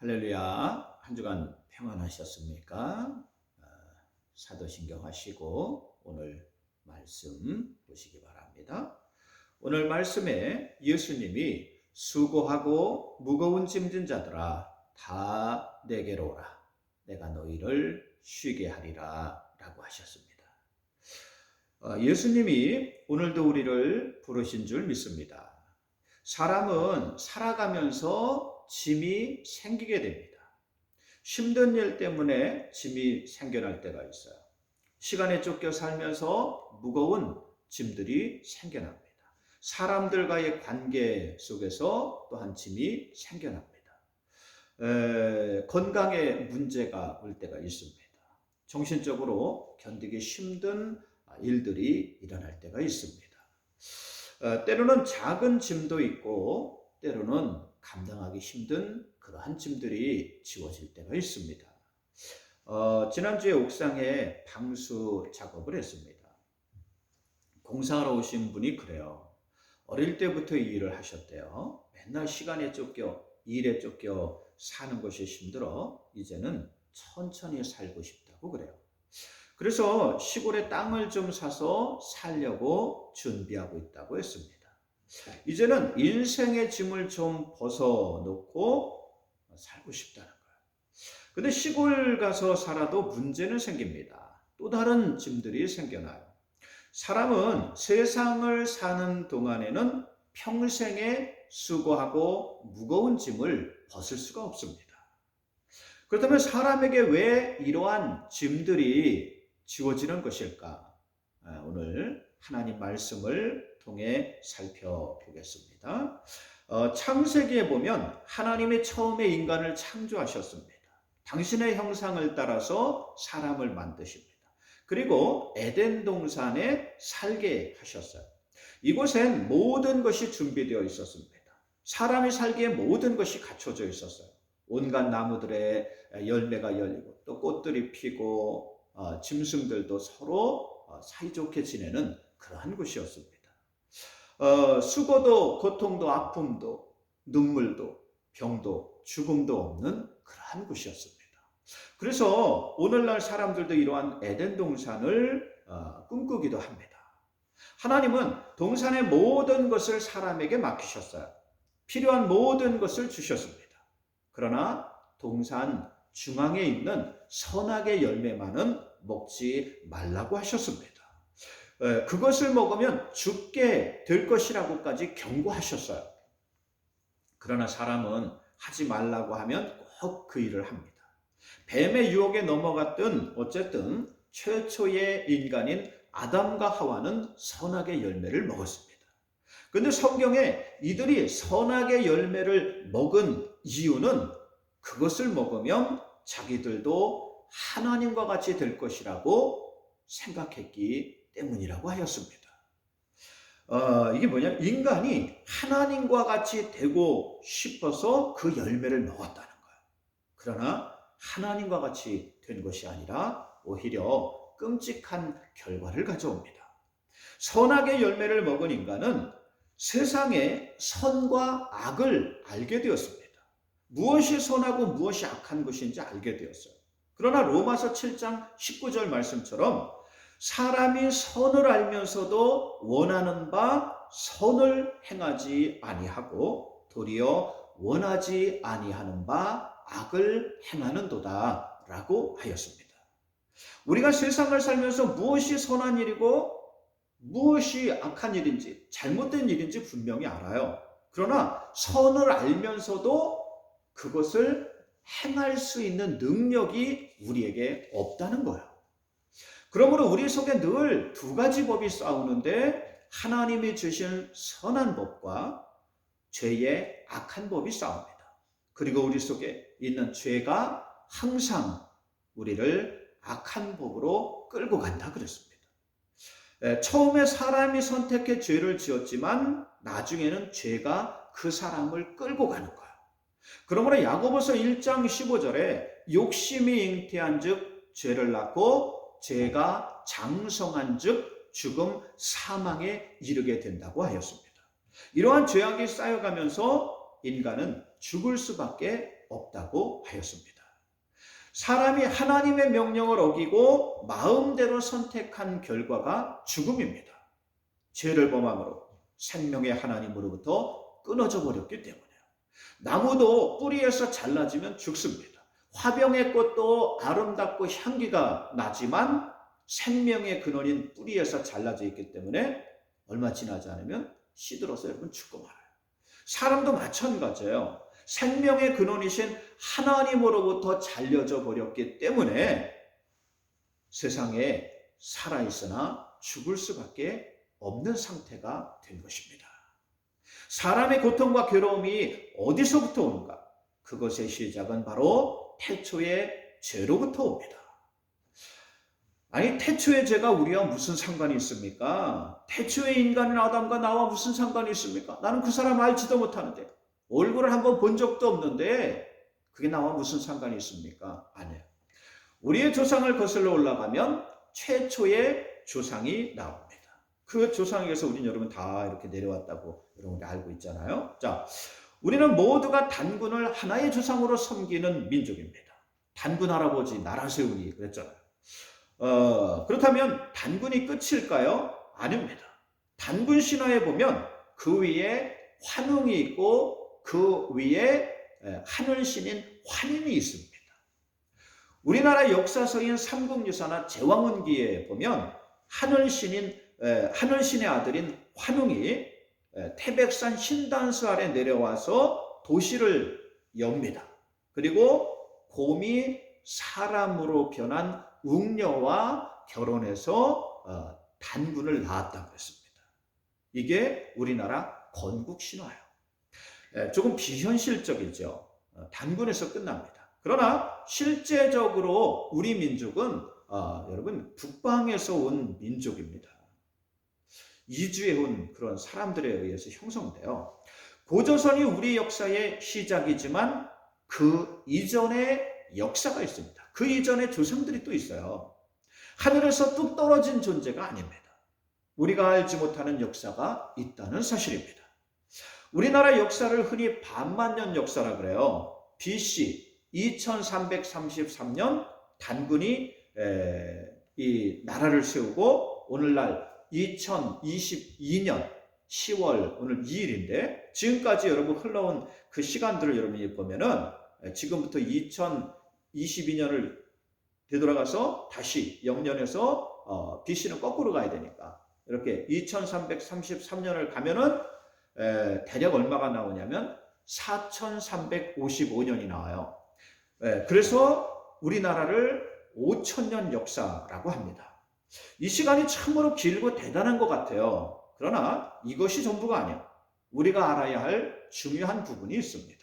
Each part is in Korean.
할렐루야. 한 주간 평안하셨습니까? 어, 사도신경 하시고 오늘 말씀 보시기 바랍니다. 오늘 말씀에 예수님이 수고하고 무거운 짐진 자들아 다 내게로 오라. 내가 너희를 쉬게 하리라 라고 하셨습니다. 어, 예수님이 오늘도 우리를 부르신 줄 믿습니다. 사람은 살아가면서 짐이 생기게 됩니다. 힘든 일 때문에 짐이 생겨날 때가 있어요. 시간에 쫓겨 살면서 무거운 짐들이 생겨납니다. 사람들과의 관계 속에서 또한 짐이 생겨납니다. 에, 건강에 문제가 올 때가 있습니다. 정신적으로 견디기 힘든 일들이 일어날 때가 있습니다. 어, 때로는 작은 짐도 있고 때로는 감당하기 힘든 그러한 짐들이 지워질 때가 있습니다. 어, 지난주에 옥상에 방수 작업을 했습니다. 공사하러 오신 분이 그래요. 어릴 때부터 이 일을 하셨대요. 맨날 시간에 쫓겨, 일에 쫓겨 사는 것이 힘들어 이제는 천천히 살고 싶다고 그래요. 그래서 시골에 땅을 좀 사서 살려고 준비하고 있다고 했습니다. 이제는 인생의 짐을 좀 벗어놓고 살고 싶다는 거예요. 근데 시골 가서 살아도 문제는 생깁니다. 또 다른 짐들이 생겨나요. 사람은 세상을 사는 동안에는 평생에 수고하고 무거운 짐을 벗을 수가 없습니다. 그렇다면 사람에게 왜 이러한 짐들이 지워지는 것일까? 아, 오늘 하나님 말씀을 통해 살펴보겠습니다. 어, 창세기에 보면 하나님이 처음에 인간을 창조하셨습니다. 당신의 형상을 따라서 사람을 만드십니다. 그리고 에덴 동산에 살게 하셨어요. 이곳엔 모든 것이 준비되어 있었습니다. 사람이 살기에 모든 것이 갖춰져 있었어요. 온갖 나무들의 열매가 열리고 또 꽃들이 피고 어, 짐승들도 서로 어, 사이좋게 지내는 그러한 곳이었습니다. 어, 수고도 고통도 아픔도 눈물도 병도 죽음도 없는 그러한 곳이었습니다. 그래서 오늘날 사람들도 이러한 에덴 동산을 어, 꿈꾸기도 합니다. 하나님은 동산의 모든 것을 사람에게 맡기셨어요. 필요한 모든 것을 주셨습니다. 그러나 동산 중앙에 있는 선악의 열매만은 먹지 말라고 하셨습니다. 그것을 먹으면 죽게 될 것이라고까지 경고하셨어요. 그러나 사람은 하지 말라고 하면 꼭 그 일을 합니다. 뱀의 유혹에 넘어갔던 어쨌든 최초의 인간인 아담과 하와는 선악의 열매를 먹었습니다. 근데 성경에 이들이 선악의 열매를 먹은 이유는 그것을 먹으면 자기들도 하나님과 같이 될 것이라고 생각했기 때문이라고 하였습니다. 어, 이게 뭐냐? 인간이 하나님과 같이 되고 싶어서 그 열매를 먹었다는 거예요. 그러나 하나님과 같이 된 것이 아니라 오히려 끔찍한 결과를 가져옵니다. 선악의 열매를 먹은 인간은 세상의 선과 악을 알게 되었습니다. 무엇이 선하고 무엇이 악한 것인지 알게 되었어요. 그러나 로마서 7장 19절 말씀처럼 사람이 선을 알면서도 원하는 바 선을 행하지 아니하고 도리어 원하지 아니하는 바 악을 행하는도다라고 하였습니다. 우리가 세상을 살면서 무엇이 선한 일이고 무엇이 악한 일인지 잘못된 일인지 분명히 알아요. 그러나 선을 알면서도 그것을 행할 수 있는 능력이 우리에게 없다는 거예요. 그러므로 우리 속에 늘 두 가지 법이 싸우는데 하나님이 주신 선한 법과 죄의 악한 법이 싸웁니다. 그리고 우리 속에 있는 죄가 항상 우리를 악한 법으로 끌고 간다 그랬습니다. 처음에 사람이 선택해 죄를 지었지만 나중에는 죄가 그 사람을 끌고 가는 거예요. 그러므로 야고보서 1장 15절에 욕심이 잉태한 즉 죄를 낳고 죄가 장성한 즉 죽음 사망에 이르게 된다고 하였습니다. 이러한 죄악이 쌓여가면서 인간은 죽을 수밖에 없다고 하였습니다. 사람이 하나님의 명령을 어기고 마음대로 선택한 결과가 죽음입니다. 죄를 범함으로 생명의 하나님으로부터 끊어져 버렸기 때문에요. 나무도 뿌리에서 잘라지면 죽습니다. 화병의 꽃도 아름답고 향기가 나지만 생명의 근원인 뿌리에서 잘라져 있기 때문에 얼마 지나지 않으면 시들어서 여러분 죽고 말아요. 사람도 마찬가지예요. 생명의 근원이신 하나님으로부터 잘려져 버렸기 때문에 세상에 살아있으나 죽을 수밖에 없는 상태가 된 것입니다. 사람의 고통과 괴로움이 어디서부터 오는가? 그것의 시작은 바로 태초의 죄로부터 옵니다. 아니, 태초의 죄가 우리와 무슨 상관이 있습니까? 태초의 인간인 아담과 나와 무슨 상관이 있습니까? 나는 그 사람 알지도 못하는데, 얼굴을 한번 본 적도 없는데, 그게 나와 무슨 상관이 있습니까? 아니에요. 우리의 조상을 거슬러 올라가면 최초의 조상이 나옵니다. 그 조상에게서 우리는 여러분 다 이렇게 내려왔다고 여러분이 알고 있잖아요. 자, 우리는 모두가 단군을 하나의 조상으로 섬기는 민족입니다. 단군 할아버지 나라 세우기 그랬잖아요. 어, 그렇다면 단군이 끝일까요? 아닙니다. 단군 신화에 보면 그 위에 환웅이 있고 그 위에 하늘 신인 환인이 있습니다. 우리나라 역사서인 삼국유사나 제왕운기에 보면 하늘 신인 하늘 신의 아들인 환웅이 태백산 신단수 아래 내려와서 도시를 엽니다. 그리고 곰이 사람으로 변한 웅녀와 결혼해서 어, 단군을 낳았다고 했습니다. 이게 우리나라 건국 신화예요. 조금 비현실적이죠. 어, 단군에서 끝납니다. 그러나 실제적으로 우리 민족은 어, 여러분 북방에서 온 민족입니다. 이주해 온 그런 사람들에 의해서 형성돼요. 고조선이 우리 역사의 시작이지만 그 이전의 역사가 있습니다. 그 이전에 조상들이 또 있어요. 하늘에서 뚝 떨어진 존재가 아닙니다. 우리가 알지 못하는 역사가 있다는 사실입니다. 우리나라 역사를 흔히 반만년 역사라 그래요. BC 2333년 단군이 이 나라를 세우고 오늘날 2022년 10월 오늘 2일인데 지금까지 여러분 흘러온 그 시간들을 여러분이 보면은 지금부터 2022년을 되돌아가서 다시 0년에서 어, BC는 거꾸로 가야 되니까 이렇게 2333년을 가면은 에, 대략 얼마가 나오냐면 4355년이 나와요. 에, 그래서 우리나라를 5천년 역사라고 합니다. 이 시간이 참으로 길고 대단한 것 같아요. 그러나 이것이 전부가 아니야. 우리가 알아야 할 중요한 부분이 있습니다.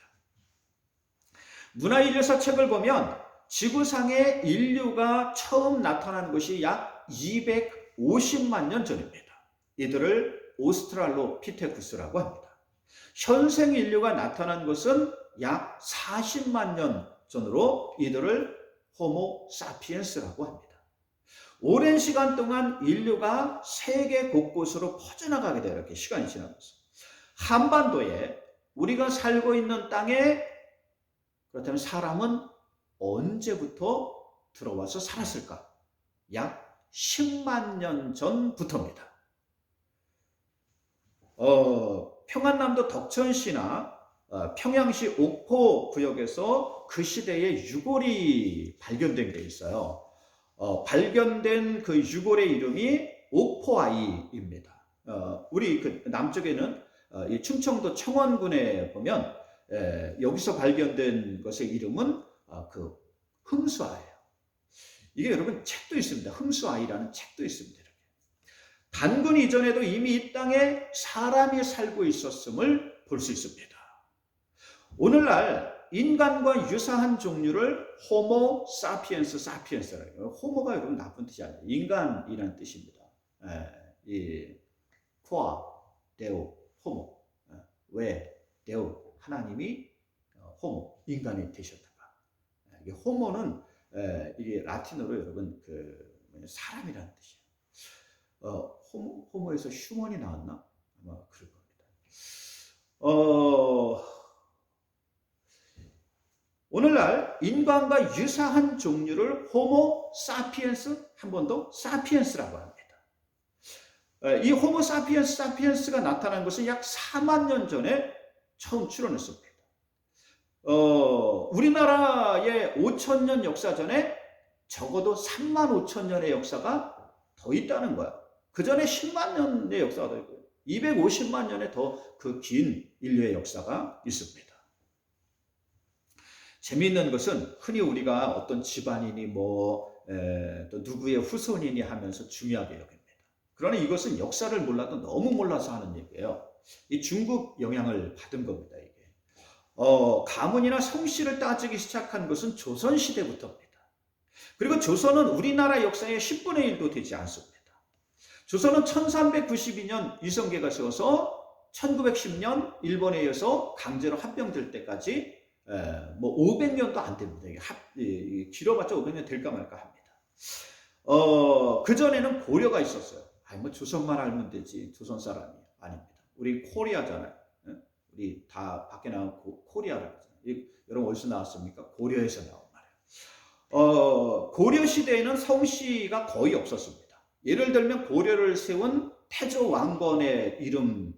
문화인류사 책을 보면 지구상에 인류가 처음 나타난 것이 약 250만 년 전입니다. 이들을 오스트랄로피테쿠스라고 합니다. 현생 인류가 나타난 것은 약 40만 년 전으로 이들을 호모 사피엔스라고 합니다. 오랜 시간 동안 인류가 세계 곳곳으로 퍼져나가게 돼요. 이렇게 시간이 지나면서. 한반도에 우리가 살고 있는 땅에 그렇다면 사람은 언제부터 들어와서 살았을까? 약 10만 년 전부터입니다. 어, 평안남도 덕천시나 어, 평양시 옥포 구역에서 그 시대의 유골이 발견된 게 있어요. 어, 발견된 그 유골의 이름이 옥포아이입니다. 어, 우리 그 남쪽에는 어, 이 충청도 청원군에 보면 에, 여기서 발견된 것의 이름은 어, 그 흥수아예요. 이게 여러분 책도 있습니다. 흥수아이라는 책도 있습니다. 단군 이전에도 이미 이 땅에 사람이 살고 있었음을 볼 수 있습니다. 오늘날 인간과 유사한 종류를 호모 사피엔스 사피엔스라고. 호모가 여러분 나쁜 뜻이 아니에요. 인간이라는 뜻입니다. 예, 이 코아 데오 호모 예, 왜 데오 하나님이 어, 호모 인간이 되셨던가. 예, 이게 호모는 예, 이게 라틴어로 여러분 그 사람이라는 뜻이에요. 어, 호모 호모에서 휴먼이 나왔나 아마 그럴 겁니다. 어. 오늘날 인간과 유사한 종류를 호모 사피엔스 한 번 더 사피엔스라고 합니다. 에, 이 호모 사피엔스 사피엔스가 나타난 것은 약 4만 년 전에 처음 출현했습니다. 어, 우리나라의 5천 년 역사 전에 적어도 3만 5천 년의 역사가 더 있다는 거야. 그 전에 10만 년의 역사가 더 있고 250만 년의 더 그 긴 인류의 역사가 있습니다. 재미있는 것은 흔히 우리가 어떤 집안인이 뭐, 에, 또 누구의 후손이니 하면서 중요하게 여깁니다. 그러나 이것은 역사를 몰라도 너무 몰라서 하는 얘기예요. 이 중국 영향을 받은 겁니다, 이게. 어, 가문이나 성씨를 따지기 시작한 것은 조선 시대부터입니다. 그리고 조선은 우리나라 역사의 10분의 1도 되지 않습니다. 조선은 1392년 이성계가 세워서 1910년 일본에 의해서 강제로 합병될 때까지 에, 뭐 500년도 안 됩니다. 길어봤자 500년 될까 말까 합니다. 어, 그전에는 고려가 있었어요. 아니, 뭐 조선만 알면 되지. 조선 사람이. 아닙니다. 우리 코리아잖아요. 예? 우리 다 밖에 나온 하잖아요. 여러분 어디서 나왔습니까? 고려에서 나온 말이에요. 어, 고려 시대에는 성씨가 거의 없었습니다. 예를 들면 고려를 세운 태조 왕건의 이름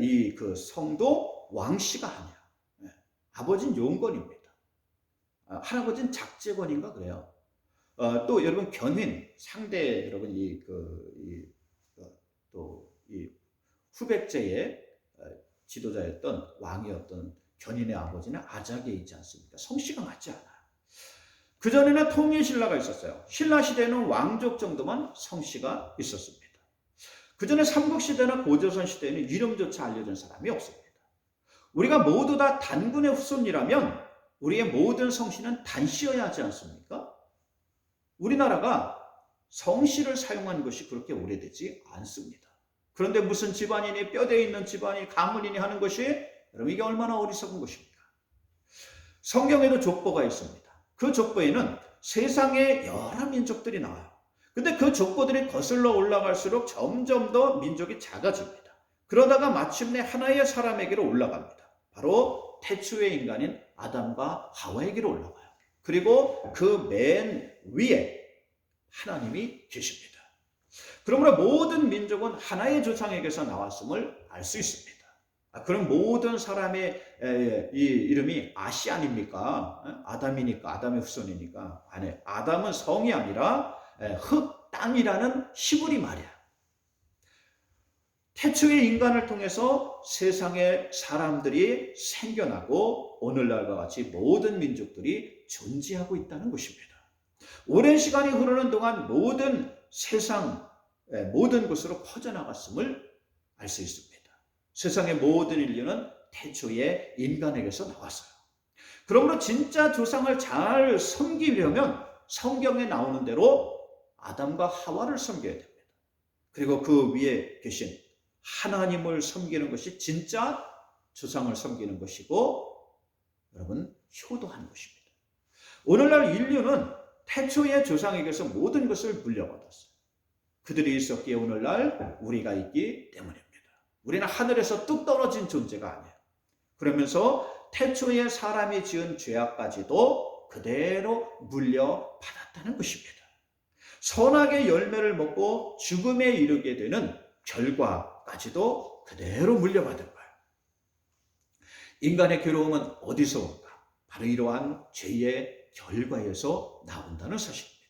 이 그 성도 왕씨가 아니야. 예. 아버지는 용건입니다. 아, 할아버지는 작재건인가 그래요. 어, 또 여러분 견윈 상대 여러분 이그 또이 후백제의 어, 지도자였던 왕이었던 견인의 아버지는 아작에 있지 않습니까? 성씨가 맞지 않아요. 그 전에는 통일 신라가 있었어요. 신라 시대에는 왕족 정도만 성씨가 있었습니다. 그 전에 삼국 시대나 고조선 시대에는 이름조차 알려진 사람이 없습니다. 우리가 모두 다 단군의 후손이라면 우리의 모든 성씨는 단씨여야 하지 않습니까? 우리나라가 성씨를 사용한 것이 그렇게 오래되지 않습니다. 그런데 무슨 집안인이 뼈대 있는 집안이 가문인이 하는 것이 여러분 이게 얼마나 어리석은 것입니까? 성경에도 족보가 있습니다. 그 족보에는 세상의 여러 민족들이 나와요. 근데 그 족보들이 거슬러 올라갈수록 점점 더 민족이 작아집니다. 그러다가 마침내 하나의 사람에게로 올라갑니다. 바로 태초의 인간인 아담과 하와에게로 올라가요. 그리고 그 맨 위에 하나님이 계십니다. 그러므로 모든 민족은 하나의 조상에게서 나왔음을 알 수 있습니다. 아, 그럼 모든 사람의 이 이름이 아시 아닙니까? 아담이니까 아담의 후손이니까 아니 아담은 성이 아니라 흙 땅이라는 시부리 말이야. 태초의 인간을 통해서 세상의 사람들이 생겨나고 오늘날과 같이 모든 민족들이 존재하고 있다는 것입니다. 오랜 시간이 흐르는 동안 모든 세상 모든 곳으로 퍼져나갔음을 알 수 있습니다. 세상의 모든 인류는 태초에 인간에게서 나왔어요. 그러므로 진짜 조상을 잘 섬기려면 성경에 나오는 대로 아담과 하와를 섬겨야 됩니다. 그리고 그 위에 계신 하나님을 섬기는 것이 진짜 조상을 섬기는 것이고 여러분 효도하는 것입니다. 오늘날 인류는 태초의 조상에게서 모든 것을 물려받았어요. 그들이 있었기에 오늘날 우리가 있기 때문입니다. 우리는 하늘에서 뚝 떨어진 존재가 아니에요. 그러면서 태초에 사람이 지은 죄악까지도 그대로 물려받았다는 것입니다. 선악의 열매를 먹고 죽음에 이르게 되는 결과까지도 그대로 물려받은 거예요. 인간의 괴로움은 어디서 온가? 바로 이러한 죄의 결과에서 나온다는 사실입니다.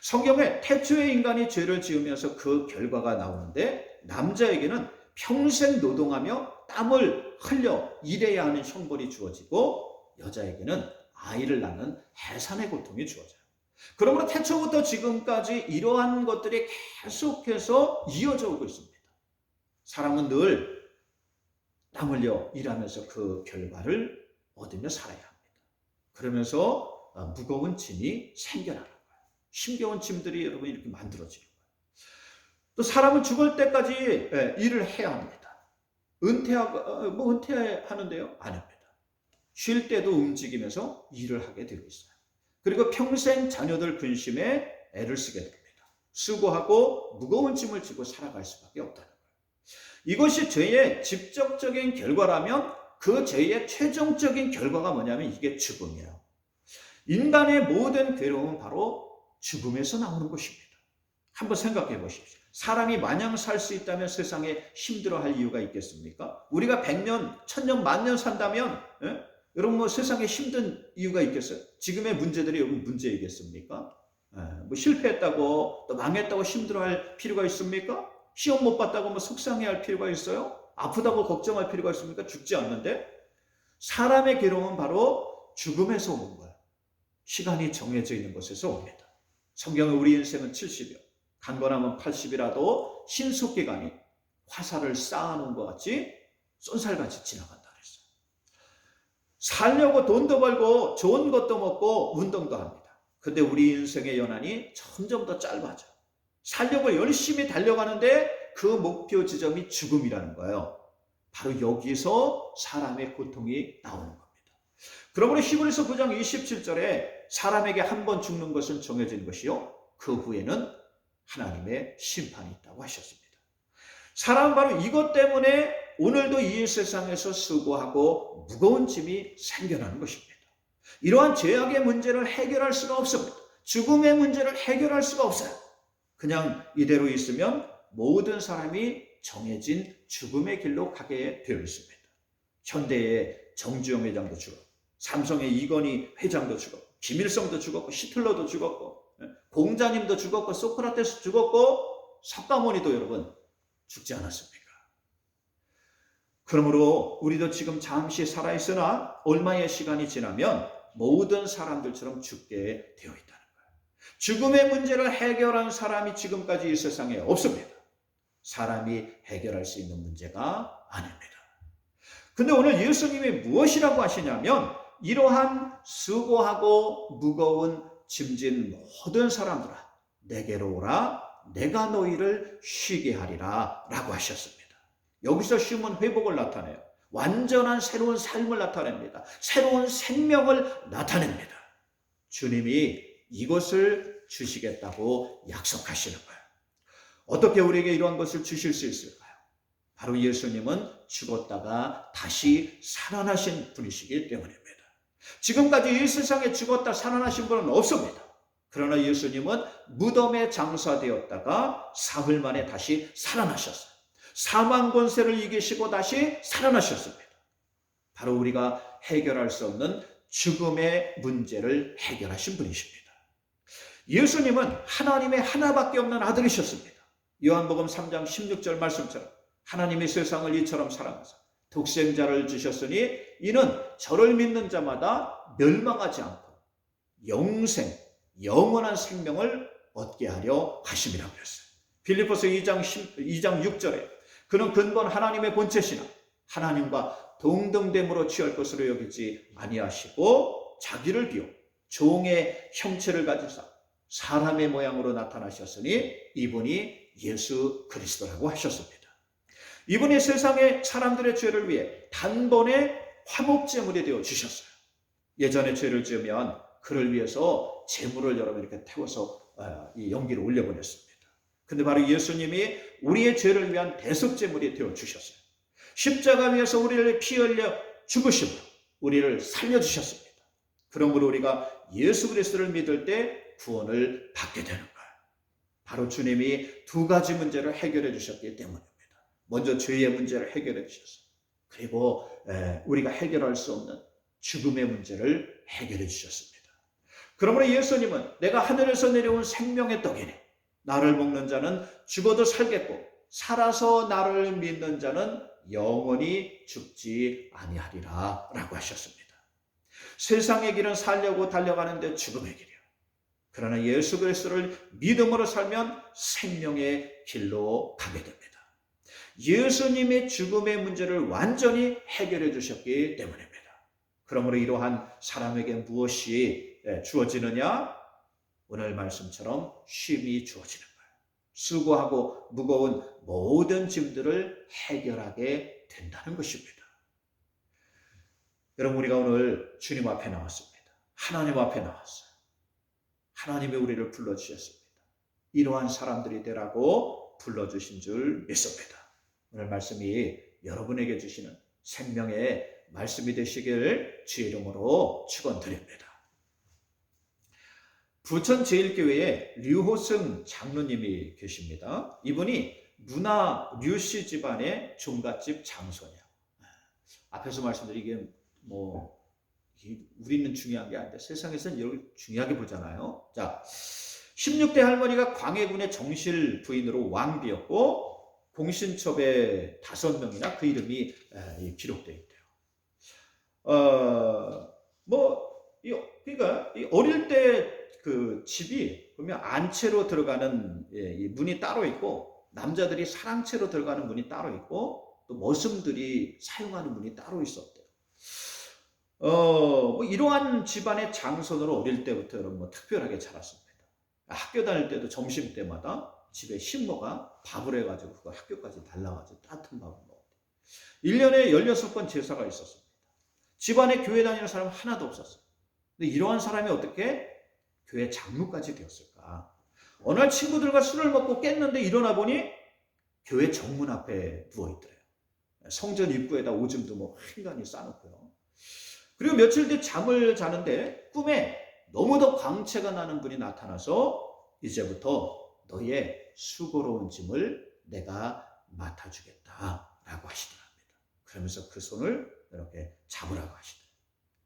성경에 태초의 인간이 죄를 지으면서 그 결과가 나오는데 남자에게는 평생 노동하며 땀을 흘려 일해야 하는 형벌이 주어지고 여자에게는 아이를 낳는 해산의 고통이 주어져요. 그러므로 태초부터 지금까지 이러한 것들이 계속해서 이어져 오고 있습니다. 사람은 늘 땀 흘려 일하면서 그 결과를 얻으며 살아야 합니다. 그러면서 무거운 짐이 생겨나는 거예요. 힘겨운 짐들이 여러분 이렇게 만들어지는 거예요. 또 사람은 죽을 때까지 일을 해야 합니다. 은퇴하고 뭐 은퇴하는데요? 아닙니다. 쉴 때도 움직이면서 일을 하게 되어 있어요. 그리고 평생 자녀들 근심에 애를 쓰게 됩니다. 수고하고 무거운 짐을 지고 살아갈 수밖에 없다는 거예요. 이것이 죄의 직접적인 결과라면 그 죄의 최종적인 결과가 뭐냐면 이게 죽음이에요. 인간의 모든 괴로움은 바로 죽음에서 나오는 것입니다. 한번 생각해 보십시오. 사람이 마냥 살 수 있다면 세상에 힘들어할 이유가 있겠습니까? 우리가 100년, 1000년, 만년 산다면 예? 여러분 뭐 세상에 힘든 이유가 있겠어요? 지금의 문제들이 여러분 문제이겠습니까? 예, 뭐 실패했다고 또 망했다고 힘들어할 필요가 있습니까? 시험 못 봤다고 뭐 속상해할 필요가 있어요? 아프다고 걱정할 필요가 있습니까? 죽지 않는데 사람의 괴로움은 바로 죽음에서 오는 거예요. 시간이 정해져 있는 곳에서 옵니다. 성경은 우리 인생은 70여, 강건하면 80이라도 신속기간이 화살을 쌓아놓은 것 같이 쏜살같이 지나간다. 살려고 돈도 벌고 좋은 것도 먹고 운동도 합니다. 근데 우리 인생의 연한이 점점 더 짧아져. 살려고 열심히 달려가는데 그 목표 지점이 죽음이라는 거예요. 바로 여기서 사람의 고통이 나오는 겁니다. 그러므로 히브리서 9장 27절에 사람에게 한 번 죽는 것은 정해진 것이요. 그 후에는 하나님의 심판이 있다고 하셨습니다. 사람은 바로 이것 때문에 오늘도 이 세상에서 수고하고 무거운 짐이 생겨나는 것입니다. 이러한 죄악의 문제를 해결할 수가 없습니다. 죽음의 문제를 해결할 수가 없어요. 그냥 이대로 있으면 모든 사람이 정해진 죽음의 길로 가게 되어 있습니다. 현대의 정주영 회장도 죽었고, 삼성의 이건희 회장도 죽었고, 김일성도 죽었고, 히틀러도 죽었고, 예, 공자님도 죽었고, 소크라테스 죽었고, 석가모니도 여러분 죽지 않았습니까? 그러므로 우리도 지금 잠시 살아있으나 얼마의 시간이 지나면 모든 사람들처럼 죽게 되어 있다는 거예요. 죽음의 문제를 해결한 사람이 지금까지 이 세상에 없습니다. 사람이 해결할 수 있는 문제가 아닙니다. 근데 오늘 예수님이 무엇이라고 하시냐면 이러한 수고하고 무거운 짐진 모든 사람들아 내게로 오라 내가 너희를 쉬게 하리라 라고 하셨습니다. 여기서 쉼은 회복을 나타내요. 완전한 새로운 삶을 나타냅니다. 새로운 생명을 나타냅니다. 주님이 이것을 주시겠다고 약속하시는 거예요. 어떻게 우리에게 이러한 것을 주실 수 있을까요? 바로 예수님은 죽었다가 다시 살아나신 분이시기 때문입니다. 지금까지 이 세상에 죽었다 살아나신 분은 없습니다. 그러나 예수님은 무덤에 장사되었다가 사흘 만에 다시 살아나셨어요. 사망 권세를 이기시고 다시 살아나셨습니다. 바로 우리가 해결할 수 없는 죽음의 문제를 해결하신 분이십니다. 예수님은 하나님의 하나밖에 없는 아들이셨습니다. 요한복음 3장 16절 말씀처럼 하나님의 세상을 이처럼 사랑하사 독생자를 주셨으니 이는 저를 믿는 자마다 멸망하지 않고 영생, 영원한 생명을 얻게 하려 하심이라고 했어요. 빌리포스 2장 10, 2장 6절에 그는 근본 하나님의 본체시나 하나님과 동등됨으로 취할 것으로 여기지 아니하시고 자기를 비워 종의 형체를 가지사 사람의 모양으로 나타나셨으니 이분이 예수 그리스도라고 하셨습니다. 이분이 세상의 사람들의 죄를 위해 단번에 화목제물이 되어 주셨어요. 예전에 죄를 지으면 그를 위해서 제물을 여러분 이렇게 태워서 어, 이 연기를 올려보냈습니다. 근데 바로 예수님이 우리의 죄를 위한 대속제물이 되어 주셨어요. 십자가 위에서 우리를 피 흘려 죽으심으로 우리를 살려 주셨습니다. 그러므로 우리가 예수 그리스도를 믿을 때 구원을 받게 되는 거예요. 바로 주님이 두 가지 문제를 해결해 주셨기 때문입니다. 먼저 죄의 문제를 해결해 주셨어요. 그리고 우리가 해결할 수 없는 죽음의 문제를 해결해 주셨습니다. 그러므로 예수님은 내가 하늘에서 내려온 생명의 떡이니 나를 먹는 자는 죽어도 살겠고 살아서 나를 믿는 자는 영원히 죽지 아니하리라 라고 하셨습니다. 세상의 길은 살려고 달려가는데 죽음의 길이요. 그러나 예수 그리스도를 믿음으로 살면 생명의 길로 가게 됩니다. 예수님의 죽음의 문제를 완전히 해결해 주셨기 때문입니다. 그러므로 이러한 사람에게 무엇이 주어지느냐? 오늘 말씀처럼 쉼이 주어지는 거예요. 수고하고 무거운 모든 짐들을 해결하게 된다는 것입니다. 여러분, 우리가 오늘 주님 앞에 나왔습니다. 하나님 앞에 나왔어요. 하나님이 우리를 불러주셨습니다. 이러한 사람들이 되라고 불러주신 줄 믿습니다. 오늘 말씀이 여러분에게 주시는 생명의 말씀이 되시길 주의 이름으로 축원드립니다. 부천 제일교회에 류호승 장로님이 계십니다. 이분이 문화 류씨 집안의 종갓집 장손이야. 앞에서 말씀드린 게뭐 우리는 중요한 게 아닌데 세상에서는 이걸 중요하게 보잖아요. 자, 16대 할머니가 광해군의 정실 부인으로 왕비였고 공신첩에 다섯 명이나 그 이름이 에, 기록되어 있대요. 어, 뭐, 이, 그러니까 이 어릴 때 그 집이 보면 안채로 들어가는 예, 이 문이 따로 있고 남자들이 사랑채로 들어가는 문이 따로 있고 또 머슴들이 사용하는 문이 따로 있었대요. 어, 뭐 이러한 집안의 장손으로 어릴 때부터 여러분 뭐 특별하게 자랐습니다. 학교 다닐 때도 점심 때마다 집에 신모가 밥을 해가지고 그거 학교까지 달라가지고 따뜻한 밥을 먹었대요. 1년에 16번 제사가 있었습니다. 집안에 교회 다니는 사람 하나도 없었어요. 근데 이러한 사람이 어떻게 교회 장로까지 되었을까? 어느 날 친구들과 술을 먹고 깼는데 일어나 보니 교회 정문 앞에 누워 있더래요. 성전 입구에다 오줌도 뭐 한간히 싸놓고요. 그리고 며칠 뒤 잠을 자는데 꿈에 너무도 광채가 나는 분이 나타나서 이제부터 너의 수고로운 짐을 내가 맡아주겠다라고 하시더랍니다. 그러면서 그 손을 이렇게 잡으라고 하시더라고요.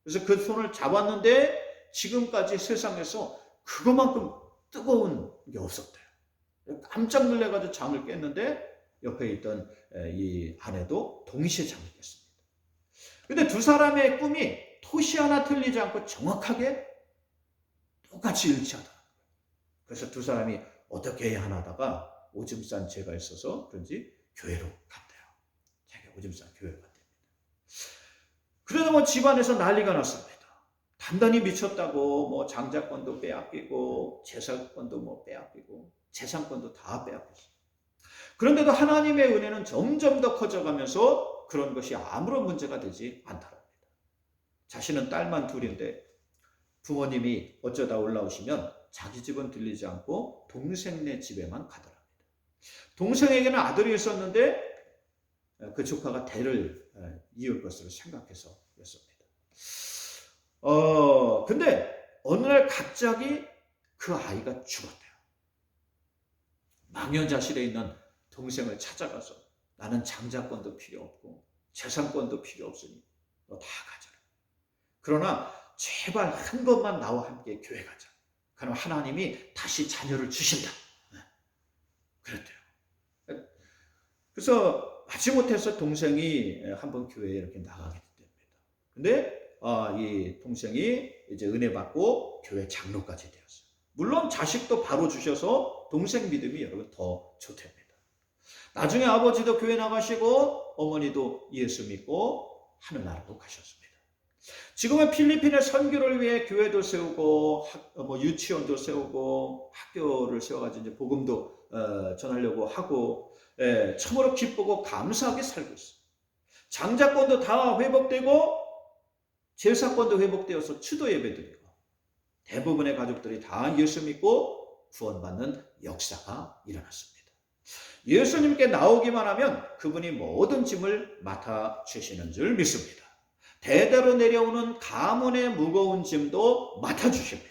그래서 그 손을 잡았는데 지금까지 세상에서 그것만큼 뜨거운 게 없었대요. 깜짝 놀래가지고 잠을 깼는데 옆에 있던 이 아내도 동시에 잠을 깼습니다. 근데 두 사람의 꿈이 토시 하나 틀리지 않고 정확하게 똑같이 일치하더라고요. 그래서 두 사람이 어떻게 해야 하나 하다가 오줌 싼 죄가 있어서 그런지 교회로 갔대요. 자기 오줌 싼 교회로 갔답니다. 그러다 뭐 집안에서 난리가 났습니다. 단단히 미쳤다고 뭐 장자권도 빼앗기고 제사권도 뭐 빼앗기고 재산권도 다 빼앗겼어요. 그런데도 하나님의 은혜는 점점 더 커져가면서 그런 것이 아무런 문제가 되지 않더랍니다. 자신은 딸만 둘인데 부모님이 어쩌다 올라오시면 자기 집은 들리지 않고 동생네 집에만 가더랍니다. 동생에게는 아들이 있었는데 그 조카가 대를 이을 것으로 생각해서 였습니다. 어, 근데 어느 날 갑자기 그 아이가 죽었대요. 망연자실에 있는 동생을 찾아가서 나는 장자권도 필요 없고 재산권도 필요 없으니 너 다 가져라. 그러나 제발 한 번만 나와 함께 교회 가자. 그럼 하나님이 다시 자녀를 주신다. 네. 그랬대요. 그래서 마지못해서 동생이 한 번 교회에 이렇게 나가게 됩니다. 근데 어, 이 동생이 이제 은혜 받고 교회 장로까지 되었어요. 물론 자식도 바로 주셔서 동생 믿음이 여러분 더 좋답니다. 나중에 아버지도 교회 나가시고 어머니도 예수 믿고 하늘나라로 가셨습니다. 지금은 필리핀의 선교를 위해 교회도 세우고 학, 뭐 유치원도 세우고 학교를 세워가지고 이제 복음도 어, 전하려고 하고 예, 참으로 기쁘고 감사하게 살고 있어요. 장자권도 다 회복되고 제사권도 회복되어서 추도 예배드리고 대부분의 가족들이 다 예수 믿고 구원받는 역사가 일어났습니다. 예수님께 나오기만 하면 그분이 모든 짐을 맡아 주시는 줄 믿습니다. 대대로 내려오는 가문의 무거운 짐도 맡아 주십니다.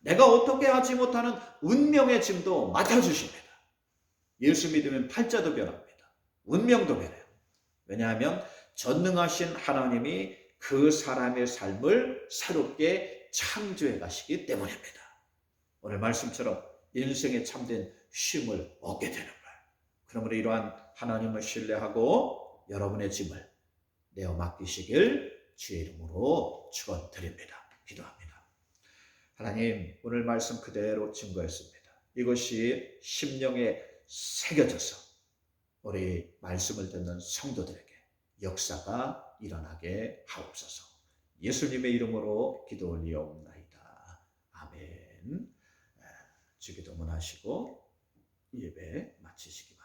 내가 어떻게 하지 못하는 운명의 짐도 맡아 주십니다. 예수 믿으면 팔자도 변합니다. 운명도 변해요. 왜냐하면 전능하신 하나님이 그 사람의 삶을 새롭게 창조해 가시기 때문입니다. 오늘 말씀처럼 인생에 참된 쉼을 얻게 되는 거예요. 그러므로 이러한 하나님을 신뢰하고 여러분의 짐을 내어 맡기시길 주의 이름으로 축원드립니다. 기도합니다. 하나님 오늘 말씀 그대로 증거했습니다. 이것이 심령에 새겨져서 우리 말씀을 듣는 성도들에게 역사가 일어나게 하옵소서. 예수님의 이름으로 기도 올리옵나이다. 아멘. 주기도문 하시고 예배 마치시기